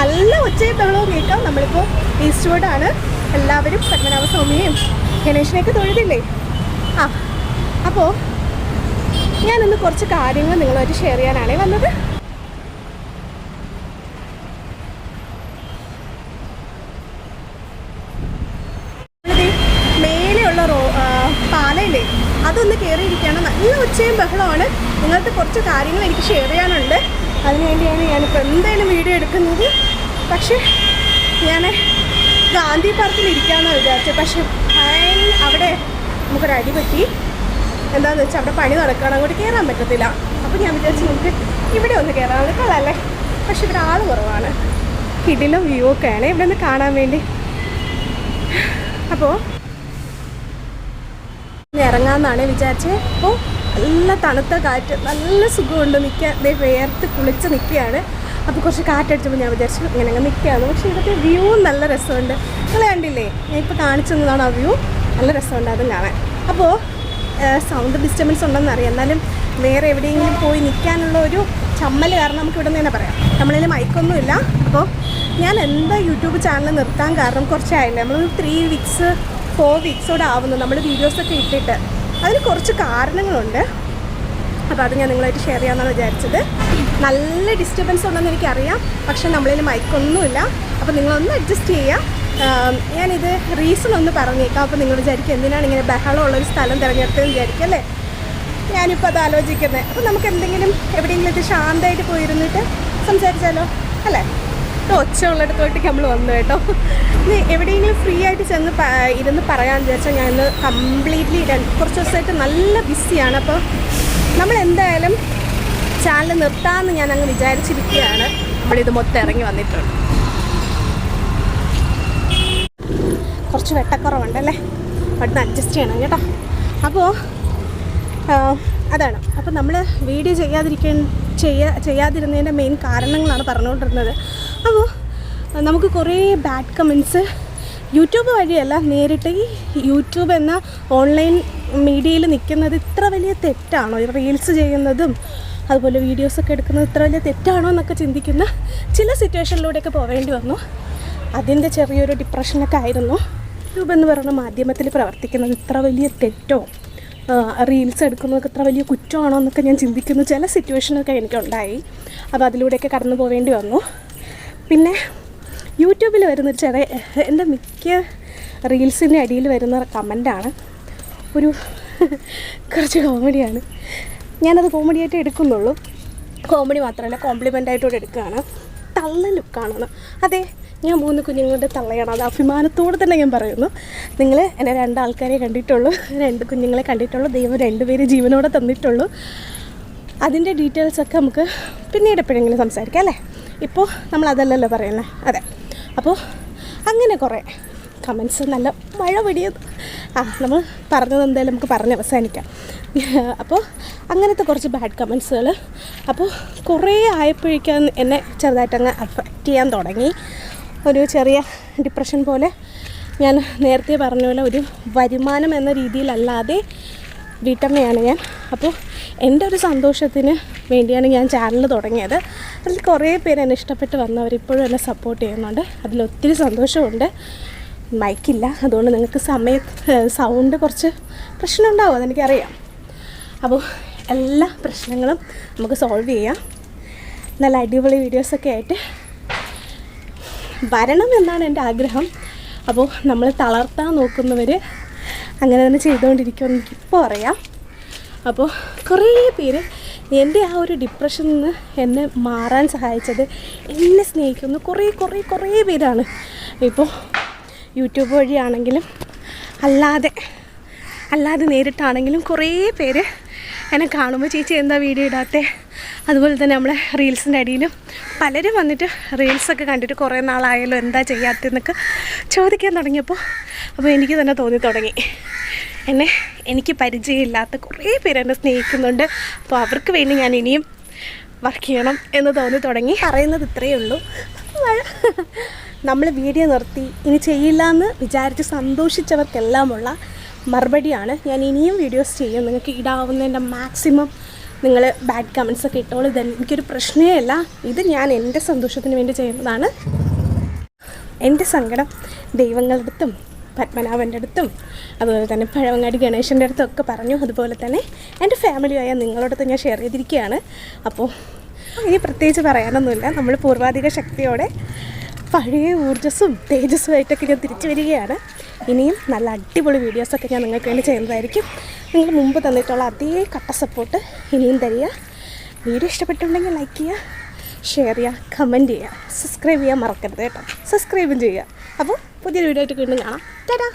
ഒച്ചയും ബഹളവും കേൾക്കാം. നമ്മളിപ്പോൾ ഈസ്റ്റ് റോഡാണ് എല്ലാവരും പത്മനാഭ സ്വാമിയെയും ഗണേശനെയൊക്കെ തൊഴുതില്ലേ? ആ അപ്പോൾ ഞാനിന്ന് കുറച്ച് കാര്യങ്ങൾ നിങ്ങളുമായിട്ട് ഷെയർ ചെയ്യാനാണേ വന്നത്. അതൊന്ന് കയറിയിരിക്കുകയാണ് നല്ല ഉച്ചയും ബഹളമാണ് നിങ്ങൾക്ക് കുറച്ച് കാര്യങ്ങൾ എനിക്ക് ഷെയർ ചെയ്യാനുണ്ട്. അതിനുവേണ്ടിയാണ് ഞാനിപ്പോൾ എന്തായാലും വീഡിയോ എടുക്കുന്നത്. പക്ഷേ ഞാൻ ഗാന്ധി പാർക്കിൽ ഇരിക്കാമെന്ന് വിചാരിച്ചത്. പക്ഷേ ഭയങ്കര അവിടെ നമുക്കൊരു അടി പറ്റി. എന്താണെന്ന് വെച്ചാൽ അവിടെ പണി നടക്കുകയാണ്. അങ്ങോട്ട് കയറാൻ പറ്റത്തില്ല. അപ്പോൾ ഞാൻ വിചാരിച്ചു നമുക്ക് ഇവിടെ ഒന്ന് കയറാൻ നിൽക്കാമല്ലേ പക്ഷെ ഇവിടെ ആൾ കുറവാണ്. കിടിലും വ്യൂ ഒക്കെയാണ് ഇവിടെ നിന്ന് കാണാൻ വേണ്ടി. അപ്പോൾ ഇറങ്ങാമെന്നാണ് വിചാരിച്ചത് അപ്പോൾ നല്ല തണുത്ത കാറ്റ് നല്ല സുഖമുണ്ട്. നിൽക്കാൻ വേർത്ത് കുളിച്ച് നിൽക്കുകയാണ്. അപ്പോൾ കുറച്ച് കാറ്റടിച്ചപ്പോൾ ഞാൻ വിചാരിച്ചു ഇങ്ങനെ അങ്ങ് നിൽക്കുകയാണ്. പക്ഷേ ഇവിടുത്തെ വ്യൂ നല്ല രസമുണ്ട്. നിങ്ങൾ കണ്ടില്ലേ? ഞാൻ ഇപ്പോൾ കാണിച്ചു തന്നതാണ് ആ വ്യൂ. നല്ല രസമുണ്ട് അതും കാണാൻ. അപ്പോൾ സൗണ്ട് ഡിസ്റ്റർബൻസ് ഉണ്ടെന്ന് അറിയാം. എന്നാലും വേറെ എവിടെയെങ്കിലും പോയി നിൽക്കാനുള്ള ഒരു ചമ്മൽ കാരണം നമുക്ക് ഇവിടെ നിന്ന് തന്നെ പറയാം. നമ്മളതിൽ മൈക്കൊന്നുമില്ല. അപ്പോൾ ഞാൻ എന്താ യൂട്യൂബ് ചാനൽ നിർത്താൻ കാരണം കുറച്ചായില്ല? നമ്മൾ ത്രീ വീക്സ് ഫോർ വീക്സോടെ ആവുന്നു നമ്മൾ വീഡിയോസൊക്കെ ഇട്ടിട്ട്. അതിന് കുറച്ച് കാരണങ്ങളുണ്ട്. അപ്പോൾ അത് ഞാൻ നിങ്ങളായിട്ട് ഷെയർ ചെയ്യാമെന്നാണ് വിചാരിച്ചത്. നല്ല ഡിസ്റ്റർബൻസ് ഉണ്ടെന്ന് എനിക്കറിയാം. പക്ഷേ നമ്മളിൽ മൈക്കൊന്നുമില്ല അപ്പോൾ നിങ്ങളൊന്ന് അഡ്ജസ്റ്റ് ചെയ്യാം ഞാനിത് റീസൺ ഒന്ന് പറഞ്ഞേക്കാം. അപ്പോൾ നിങ്ങൾ വിചാരിക്കും എന്തിനാണ് ഇങ്ങനെ ബഹളമുള്ളൊരു സ്ഥലം തിരഞ്ഞെടുത്തതെന്ന് വിചാരിക്കും അല്ലേ? ഞാനിപ്പോൾ അത് ആലോചിക്കുന്നത് അപ്പോൾ നമുക്ക് എന്തെങ്കിലും എവിടെയെങ്കിലും ഇത് ശാന്തമായിട്ട് പോയിരുന്നിട്ട് സംസാരിച്ചാലോ അല്ലേ? ഇപ്പോൾ ഒച്ച ഉള്ളിടത്തോട്ടേക്ക് നമ്മൾ വന്നു കേട്ടോ. ഇനി എവിടെയെങ്കിലും ഫ്രീ ആയിട്ട് ചെന്ന് ഇരുന്ന് പറയാമെന്ന് വിചാരിച്ചാൽ ഞാൻ ഇന്ന് കംപ്ലീറ്റ്ലി കുറച്ച് ദിവസമായിട്ട് നല്ല ബിസിയാണ് അപ്പോൾ നമ്മൾ എന്തായാലും ചാനൽ നിർത്താമെന്ന് ഞാൻ അങ്ങ് വിചാരിച്ചിരിക്കുകയാണ് നമ്മളിത് മൊത്തം ഇറങ്ങി വന്നിട്ടുണ്ട്. കുറച്ച് വെട്ടക്കുറവുണ്ടല്ലേ? അവിടുന്ന് അഡ്ജസ്റ്റ് ചെയ്യണം കേട്ടോ. അപ്പോൾ അതാണ്. അപ്പോൾ നമ്മൾ വീഡിയോ ചെയ്യാതിരിക്കാൻ ചെയ്യാ ചെയ്യാതിരുന്നതിന്റെ മെയിൻ കാരണങ്ങളാണ് പറഞ്ഞുകൊണ്ടിരുന്നത്. അപ്പോൾ നമുക്ക് കുറേ ബാഡ് കമൻസ് യൂട്യൂബ് വഴിയല്ല നേരിട്ട് ഈ യൂട്യൂബ് എന്ന ഓൺലൈൻ മീഡിയയിൽ നിൽക്കുന്നത് ഇത്ര വലിയ തെറ്റാണോ? റീൽസ് ചെയ്യുന്നതും അതുപോലെ വീഡിയോസൊക്കെ എടുക്കുന്നത് ഇത്ര വലിയ തെറ്റാണോ എന്നൊക്കെ ചിന്തിക്കുന്ന ചില സിറ്റുവേഷനിലൂടെയൊക്കെ പോവേണ്ടി വന്നു. അതിന്റെ ചെറിയൊരു ഡിപ്രഷനൊക്കെ ആയിരുന്നു. യൂട്യൂബ് എന്ന് പറയുന്ന മാധ്യമത്തിൽ പ്രവർത്തിക്കുന്നത് ഇത്ര വലിയ തെറ്റോ റീൽസ് എടുക്കുന്നതൊക്കെ ഇത്ര വലിയ കുറ്റമാണോ എന്നൊക്കെ ഞാൻ ചിന്തിക്കുന്ന ചില സിറ്റുവേഷനൊക്കെ എനിക്കുണ്ടായി. അപ്പോൾ അതിലൂടെയൊക്കെ കടന്നു പോവേണ്ടി വന്നു. പിന്നെ യൂട്യൂബിൽ വരുന്നൊരു ചെറിയ എന്റെ മിക്ക റീൽസിന്റെ അടിയിൽ വരുന്ന കമന്റാണ്. ഒരു കുറച്ച് കോമഡിയാണ് ഞാനത് കോമഡിയായിട്ട് എടുക്കുന്നുള്ളൂ. കോമഡി മാത്രമല്ല കോംപ്ലിമെന്റ് ആയിട്ടുകൂടെ എടുക്കുകയാണ്. തള്ള ലുക്കാണെന്ന് അതെ ഞാൻ മൂന്ന് കുഞ്ഞുങ്ങളുടെ തള്ളയാണ്. അത് അഭിമാനത്തോടെ തന്നെ ഞാൻ പറയുന്നു. നിങ്ങൾ എന്നെ രണ്ടാൾക്കാരെ കണ്ടിട്ടുള്ളൂ. രണ്ട് കുഞ്ഞുങ്ങളെ കണ്ടിട്ടുള്ളൂ. ദൈവം രണ്ടുപേര് ജീവനോടെ തന്നിട്ടുള്ളൂ. അതിന്റെ ഡീറ്റെയിൽസൊക്കെ നമുക്ക് പിന്നീട് എപ്പോഴെങ്കിലും സംസാരിക്കാം അല്ലേ? ഇപ്പോൾ നമ്മൾ അതല്ലല്ലോ പറയുന്നത് അതെ. അപ്പോൾ അങ്ങനെ കുറേ. കമൻസ് നല്ല മഴ പിടിയത് ആ നമ്മൾ പറഞ്ഞത് എന്തായാലും നമുക്ക് പറഞ്ഞ് അവസാനിക്കാം. അപ്പോൾ അങ്ങനത്തെ കുറച്ച് ബാഡ് കമൻസുകൾ അപ്പോൾ കുറേ ആയപ്പോഴേക്കും എന്നെ ചെറുതായിട്ടങ്ങ് അഫക്റ്റ് ചെയ്യാൻ തുടങ്ങി. ഒരു ചെറിയ ഡിപ്രഷൻ പോലെ ഞാൻ നേരത്തെ പറഞ്ഞ പോലെ ഒരു വരുമാനം എന്ന രീതിയിലല്ലാതെ വീട്ടമ്മയാണ് ഞാൻ. അപ്പോൾ എന്റെ ഒരു സന്തോഷത്തിന് വേണ്ടിയാണ് ഞാൻ ചാനൽ തുടങ്ങിയത്. അതിൽ കുറേ പേര് എന്നെ ഇഷ്ടപ്പെട്ട് വന്നവർ ഇപ്പോഴും എന്നെ സപ്പോർട്ട് ചെയ്യുന്നുണ്ട്. അതിലൊത്തിരി സന്തോഷമുണ്ട്. മൈക്കില്ല. അതുകൊണ്ട് നിങ്ങൾക്ക് സമയ സൗണ്ട് കുറച്ച് പ്രശ്നം ഉണ്ടാവും അതെനിക്കറിയാം. അപ്പോൾ എല്ലാ പ്രശ്നങ്ങളും നമുക്ക് സോൾവ് ചെയ്യാം. നല്ല അടിപൊളി വീഡിയോസൊക്കെ ആയിട്ട് വരണം എന്നാണ് എന്റെ ആഗ്രഹം. അപ്പോൾ നമ്മൾ തളർത്താൻ നോക്കുന്നവർ അങ്ങനെ തന്നെ ചെയ്തുകൊണ്ടിരിക്കുമെന്ന് എനിക്കിപ്പോൾ അറിയാം. അപ്പോൾ കുറേ പേര് എന്റെ ആ ഒരു ഡിപ്രഷനിൽ നിന്ന് എന്നെ മാറാൻ സഹായിച്ചത് എന്നെ സ്നേഹിക്കുന്ന കുറേ കുറേ കുറേ പേരാണ്. ഇപ്പോൾ യൂട്യൂബ് വഴിയാണെങ്കിലും അല്ലാതെ അല്ലാതെ നേരിട്ടാണെങ്കിലും കുറേ പേര് എന്നെ കാണുമ്പോൾ ചേച്ചി എന്താ വീഡിയോ ഇടാത്തെ? അതുപോലെ തന്നെ നമ്മളെ റീൽസിന്റെ അടിയിലും പലരും വന്നിട്ട് റീൽസൊക്കെ കണ്ടിട്ട് കുറേ നാളായാലും എന്താ ചെയ്യാത്തതെന്നൊക്കെ ചോദിക്കാൻ തുടങ്ങിയപ്പോൾ അപ്പോൾ എനിക്ക് തന്നെ തോന്നി തുടങ്ങി. എന്നെ എനിക്ക് പരിചയമില്ലാത്ത കുറേ പേര് എന്നെ സ്നേഹിക്കുന്നുണ്ട്. അപ്പോൾ അവർക്ക് വേണ്ടി ഞാൻ ഇനിയും വർക്ക് ചെയ്യണം എന്ന് തോന്നി തുടങ്ങി. പറയുന്നത് ഇത്രയേ ഉള്ളൂ. നമ്മൾ വീഡിയോ നിർത്തി ഇനി ചെയ്യില്ല എന്ന് വിചാരിച്ച് സന്തോഷിച്ചവർക്കെല്ലാമുള്ള മറുപടിയാണ് ഞാൻ ഇനിയും വീഡിയോസ് ചെയ്യും. നിങ്ങൾക്ക് ഇടാവുന്നതിന്റെ മാക്സിമം നിങ്ങൾ ബാഡ് കമൻസ് ഒക്കെ ഇട്ടോളൂ. ഇത് എനിക്കൊരു പ്രശ്നമേ അല്ല. ഇത് ഞാൻ എന്റെ സന്തോഷത്തിന് വേണ്ടി ചെയ്യുന്നതാണ്. എന്റെ സങ്കടം ദൈവങ്ങളുടെ അടുത്തും പത്മനാഭന്റെ അടുത്തും അതുപോലെ തന്നെ പഴവങ്ങാടി ഗണേശന്റെ അടുത്തും ഒക്കെ പറഞ്ഞു. അതുപോലെ തന്നെ എന്റെ ഫാമിലിയായ നിങ്ങളോടൊത്ത് ഞാൻ ഷെയർ ചെയ്തിരിക്കുകയാണ്. അപ്പോൾ ഇനി പ്രത്യേകിച്ച് പറയാനൊന്നുമില്ല. നമ്മൾ പൂർവാധിക ശക്തിയോടെ പഴയ ഊർജസ്സും തേജസ്സുമായിട്ടൊക്കെ ഞാൻ തിരിച്ചു വരികയാണ്. ഇനിയും നല്ല അടിപൊളി വീഡിയോസൊക്കെ ഞാൻ നിങ്ങൾക്ക് വേണ്ടി ചെയ്യുന്നതായിരിക്കും. നിങ്ങൾ മുമ്പ് തന്നിട്ടുള്ള അതേ കട്ട സപ്പോർട്ട് ഇനിയും തരിക. വീഡിയോ ഇഷ്ടപ്പെട്ടുണ്ടെങ്കിൽ ലൈക്ക് ചെയ്യുക ഷെയർ ചെയ്യുക കമന്റ് ചെയ്യുക സബ്സ്ക്രൈബ് ചെയ്യാൻ മറക്കരുത് കേട്ടോ. സബ്സ്ക്രൈബും ചെയ്യുക. അപ്പോൾ പുതിയൊരു വീഡിയോ ആയിട്ട് വീണ്ടും കാണാം. ടാറ്റാ!